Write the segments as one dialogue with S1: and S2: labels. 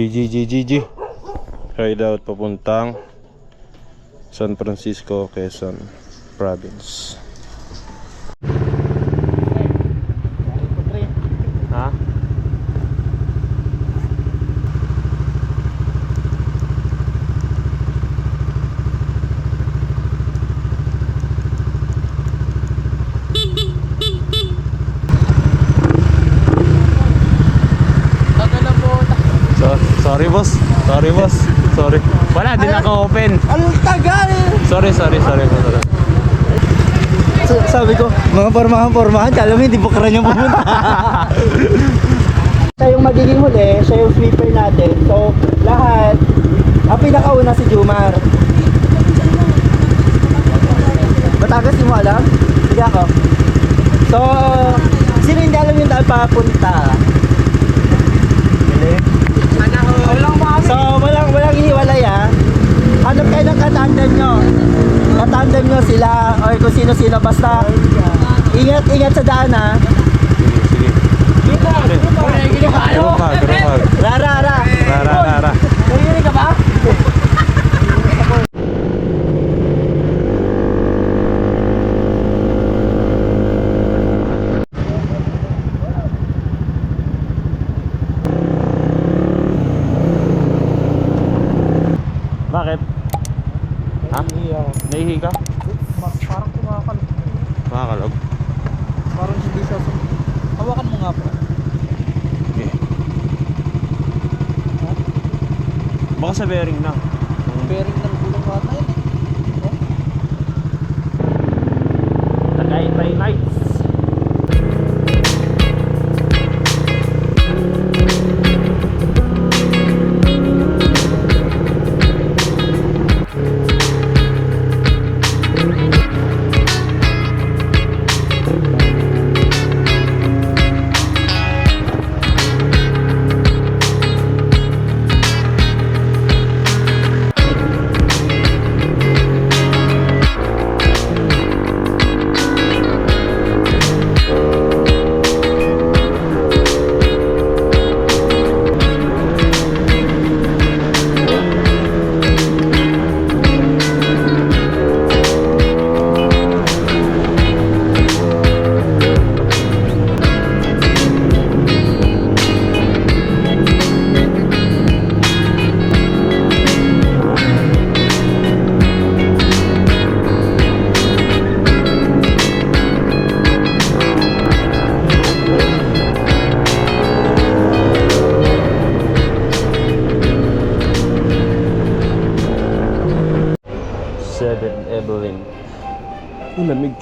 S1: GG, GG, G. Ride out papuntang San Francisco, Quezon Province.
S2: Mga pormahan-pormahan, kala mo hindi bukaran yung pumunta. siya yung magiging huli, siya yung sweeper natin. So, lahat, ang pinakauna si Jumar. Batagas, di mo alam? Sige ako. So, sino hindi alam yung daan papunta? So, walang, walang hiwalay ah. Hanap kayo ng katandem nyo. Katandem nyo sila or kung sino-sino. Basta, ingat, ingat sa daan ah.
S1: Sige, sige. Ganun ka.
S2: Rara, rara.
S1: Rara, rara.
S2: Naririnig ka ba?
S1: Bakit? Ha? Naihi ka?
S2: Parang kumakalog.
S1: Makakalog.
S2: Parang hindi siya sum... Hawakan mo nga po.
S1: Okay. Baka sa bearing na.
S2: Bearing ng
S1: Ang lamig.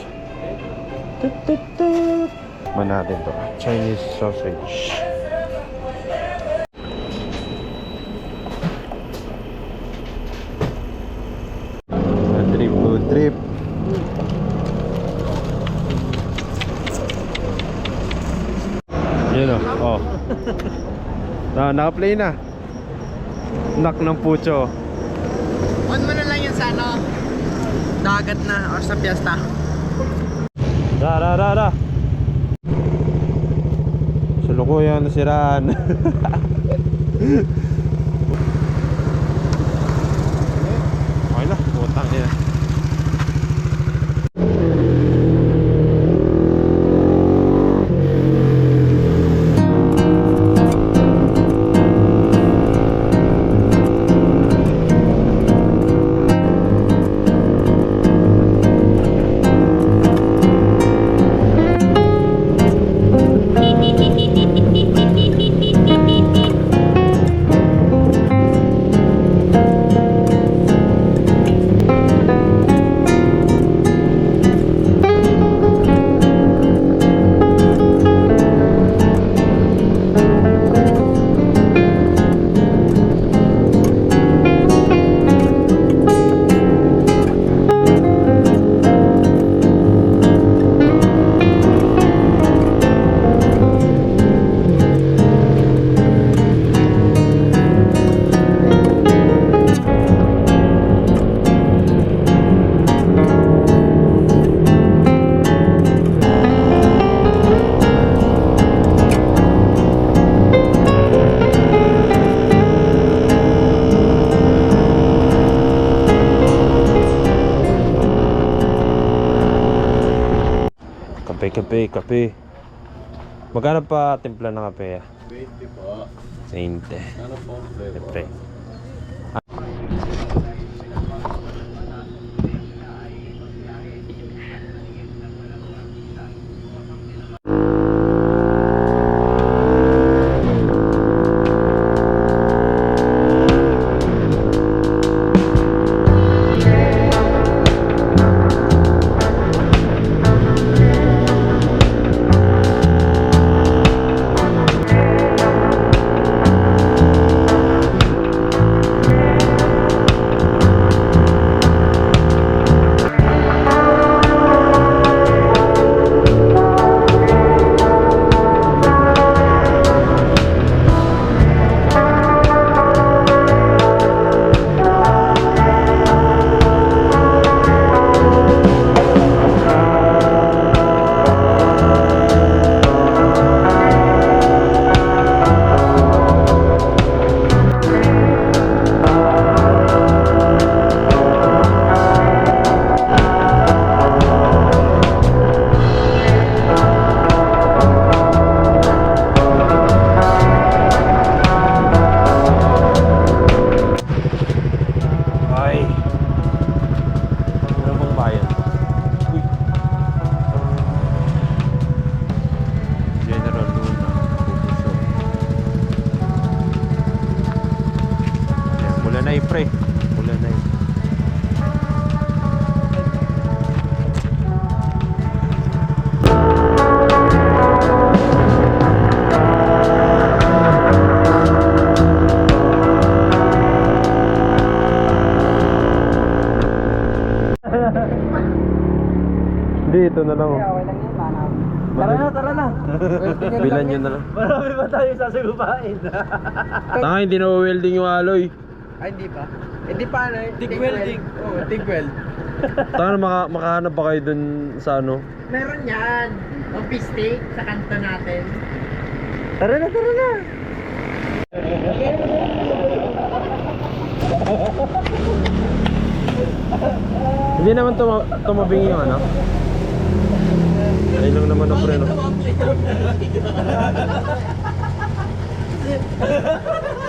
S1: Tut, tut, tut. Man natin to. Chinese sausage. Trip, food trip. Yun o. Oh. Na, naka-play na. Knock ng pucho.
S2: On mo na lang yun sa ano, dagat na or sa piyesta.
S1: Da, da, da, da. Sulukuyan nasiraan. Kape, kape. Magkano pa timpla ng kape? ah?
S3: 20 po.
S1: 20.
S3: Ano po?
S1: Siyempre. Hindi, ito na lang. oh.
S2: Tara na, tara na.
S1: Bilan nyo na lang.
S2: Marami pa tayo sasagupain.
S1: Tanga, hindi na welding yung alloy.
S3: Ay, hindi pa. Hindi pa ano eh. Tig welding. Oo, tig weld.
S1: Tanga, maka makahanap pa kayo dun sa ano.
S4: Meron yan. Office steak sa kanto natin.
S2: Tara na, tara na.
S1: Hindi naman tuma tumabing yung ano. Ayun lang naman ang preno.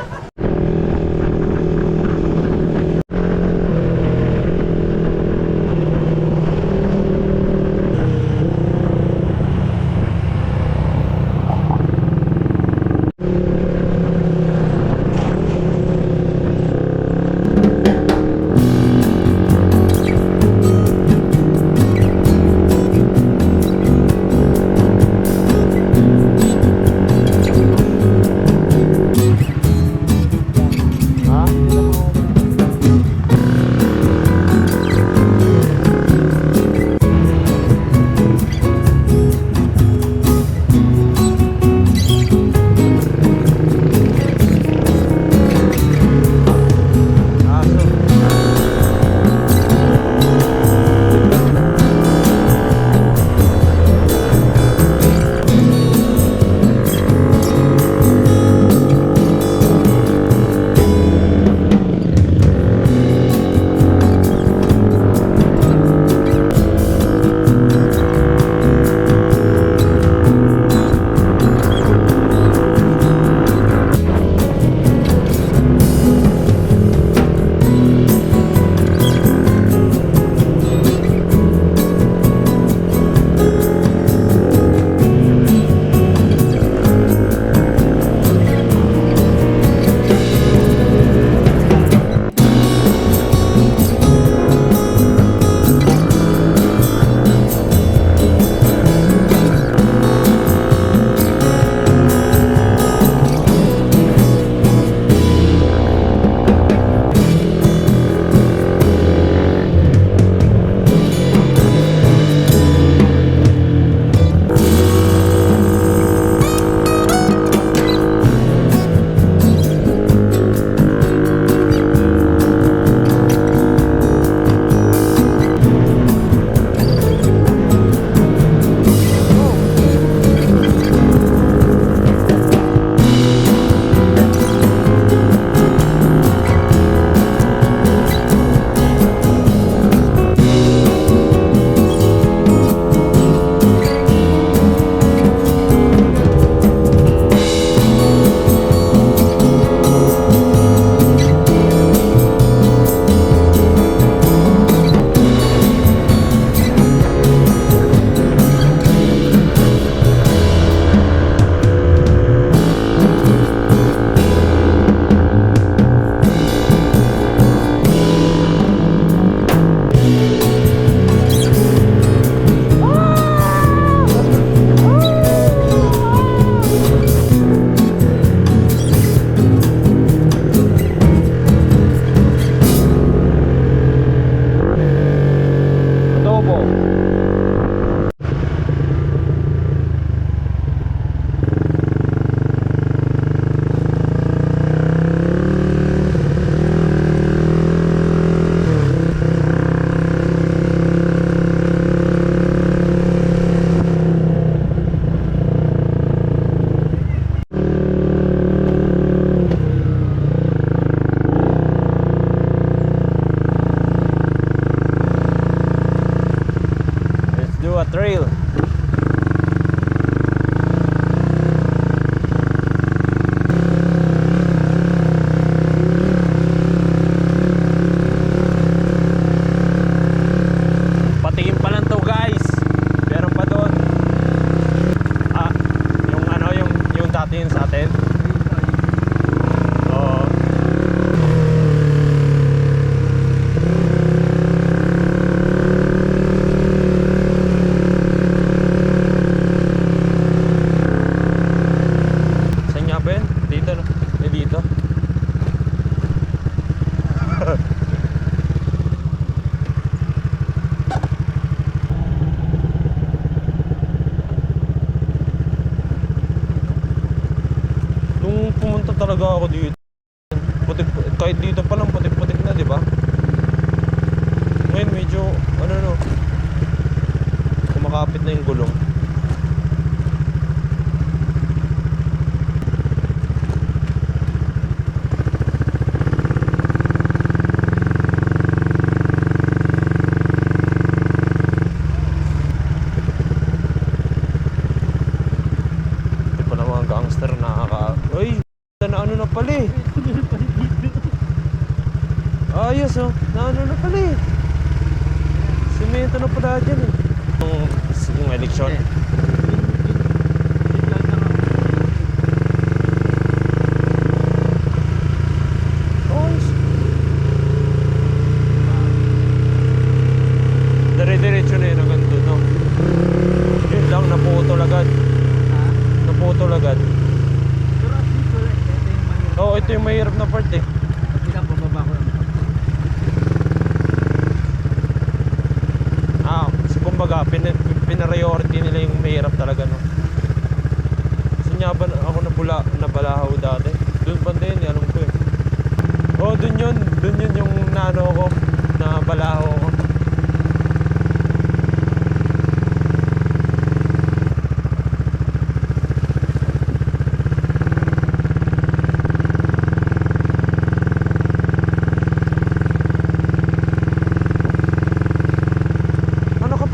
S1: Ito made mahirap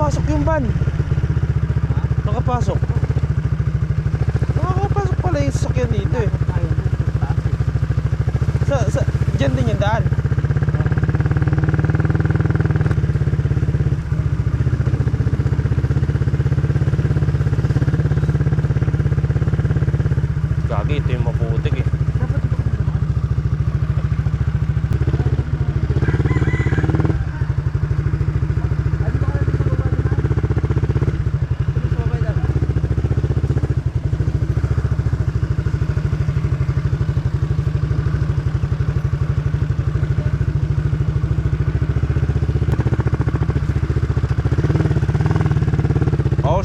S1: nakapasok yung van. Nakapasok nakakapasok pala yung sasakyan dito eh. Sa, sa, dyan din yung daan.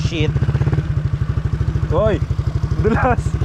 S1: shit. Hoy, dulas.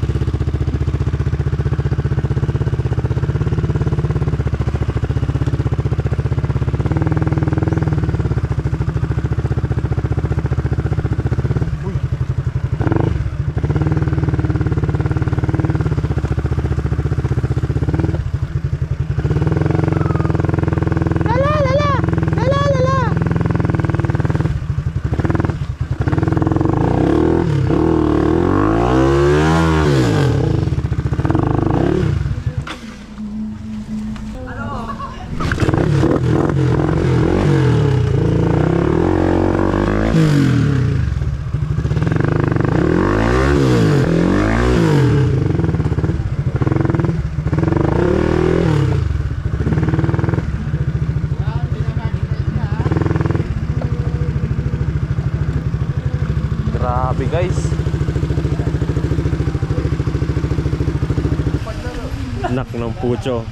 S1: Pucho.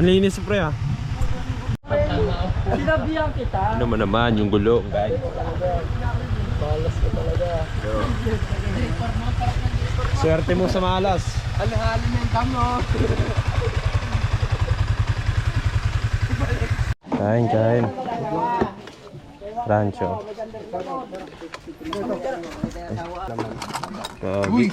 S1: Ang linis pre ha.
S2: Sinabihan kita.
S1: Ano man naman yung gulong guys. Malas ka talaga. Swerte mo sa malas.
S3: Alhalin yung tamo.
S1: Kain, kain. Rancho. Uy!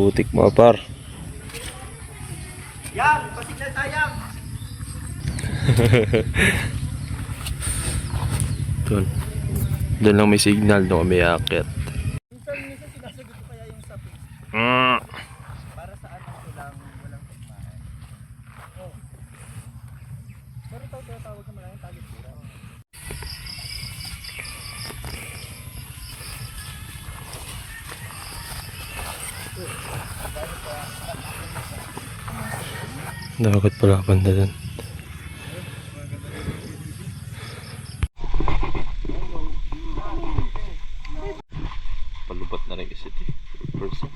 S1: Putik mga par.
S2: Yan, pasignal tayang.
S1: Doon. Doon lang may signal doon kami akit. Dagat pala banda doon. Palubat na rin kasi ito. Person.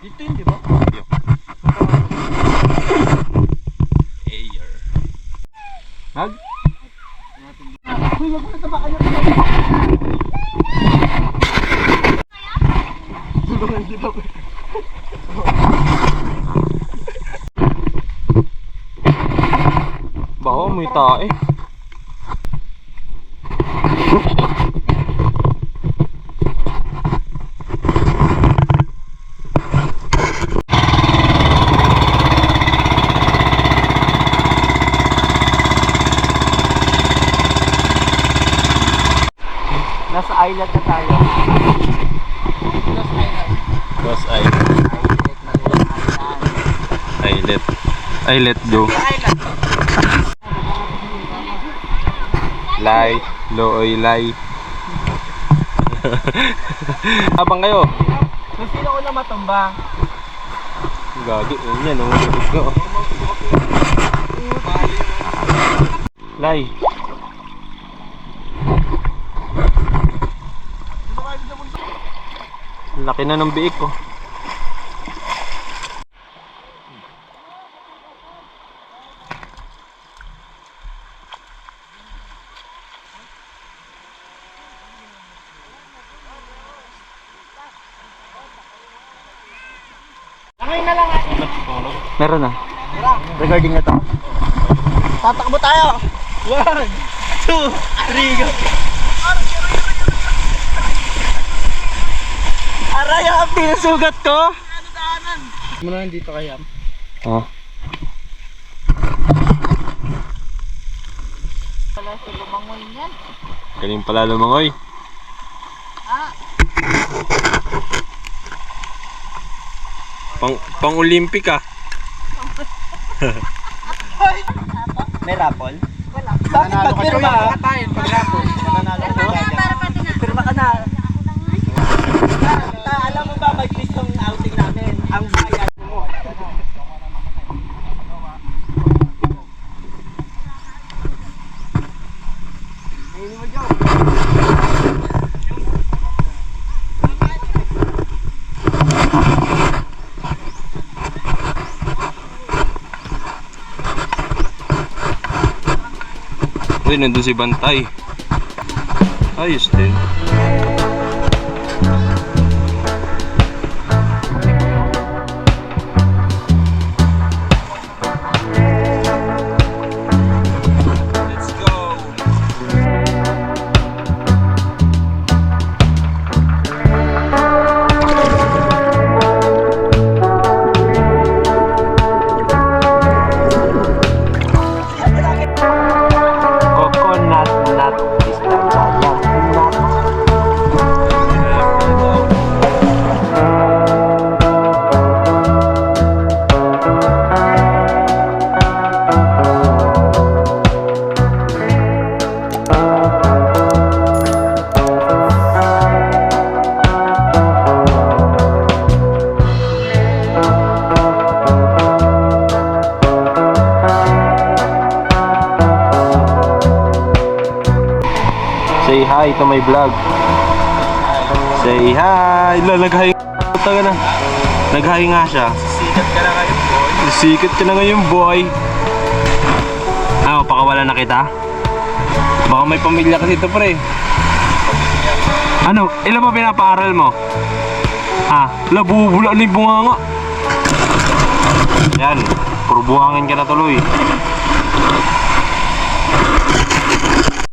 S2: Dito yun, di ba?
S1: Air.
S2: Mag? Uy, wag mo na tabakan yung
S1: Baka may tae.
S2: Nasa island na tayo.
S1: Boss ay. Ay let. Ay let go. Lay. Looy lay. Habang kayo.
S2: Kung sino ko na matumba?
S1: Gagi. Yan. Umulubog ko. Lay. Laki na ng biik ko.
S2: Meron na. Regarding na to. Tatakbo tayo. One, two, three, go. Aray, ang pinasugat ko.
S3: Muna nandito kaya.
S1: Oh. Galing pala lumangoy. Pang pang Olympic ah.
S2: May rapol? Wala. Bakit pagpirma?
S3: Tayo, paghapon.
S2: Mananalo ka na. Pirma ka na. Ta, mo quiz yung outing namin? Ang bayad mo.
S1: Uy, nandun si Bantay. Ayos din. Vlog. Say hi! La, nag-hi ka na. Nag-hi nga siya.
S2: Sikat ka na ngayon, boy.
S1: Sikat ka na ngayon, boy. Ah, pakawala na kita? Baka may pamilya kasi ito, pre. Ano? Ilan ba pinapaaral mo? Ha? La, bubula na yung bunganga. Yan. Puro buhangin ka na tuloy.